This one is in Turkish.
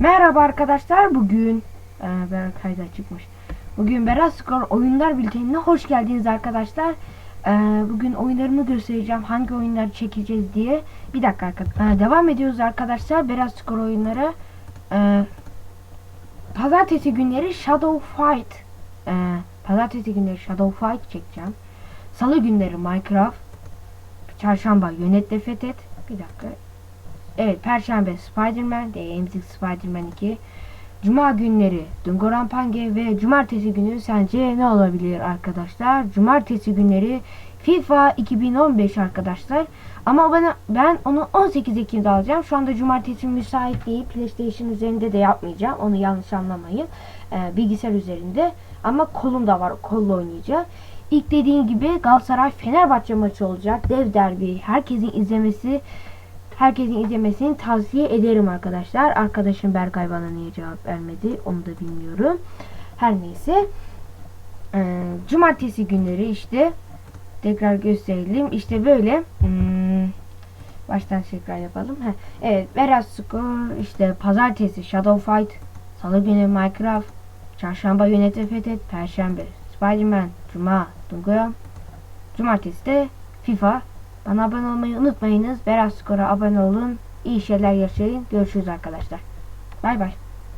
Merhaba arkadaşlar bugün ee, ben kayda çıkmış. Bugün Berat Skor oyunlar bültenine hoş geldiniz arkadaşlar. Ee, bugün oyunlarımı göstereceğim hangi oyunları çekeceğiz diye. Bir dakika arkadaşlar. devam ediyoruz arkadaşlar Berat Skor oyunları. Ee, Pazartesi günleri Shadow Fight. Ee, Pazartesi günleri Shadow Fight çekeceğim. Salı günleri Minecraft. Çarşamba Yönet Fethet. Bir dakika. Evet Perşembe Spider-Man, DMZ Spider-Man 2. Cuma günleri Dungorampange ve Cumartesi günü sence ne olabilir arkadaşlar? Cumartesi günleri FIFA 2015 arkadaşlar. Ama bana ben onu 18 Ekim'de alacağım. Şu anda cumartesi müsait değil. PlayStation üzerinde de yapmayacağım. Onu yanlış anlamayın. Ee, bilgisayar üzerinde. Ama kolum da var. Kolla oynayacağım. İlk dediğim gibi Galatasaray Fenerbahçe maçı olacak. Dev derbi. Herkesin izlemesi herkesin izlemesini tavsiye ederim arkadaşlar. Arkadaşım Berkay bana niye cevap vermedi onu da bilmiyorum. Her neyse. Ee, cumartesi günleri işte tekrar gösterelim. İşte böyle hmm, baştan tekrar yapalım. Heh, evet Berat Skor işte pazartesi Shadow Fight salı günü Minecraft çarşamba Yönet ve Fethet perşembe Spiderman cuma Dungoyam cumartesi de FIFA bana abone olmayı unutmayınız. Berat Skor'a abone olun. İyi şeyler yaşayın. Görüşürüz arkadaşlar. Bay bay.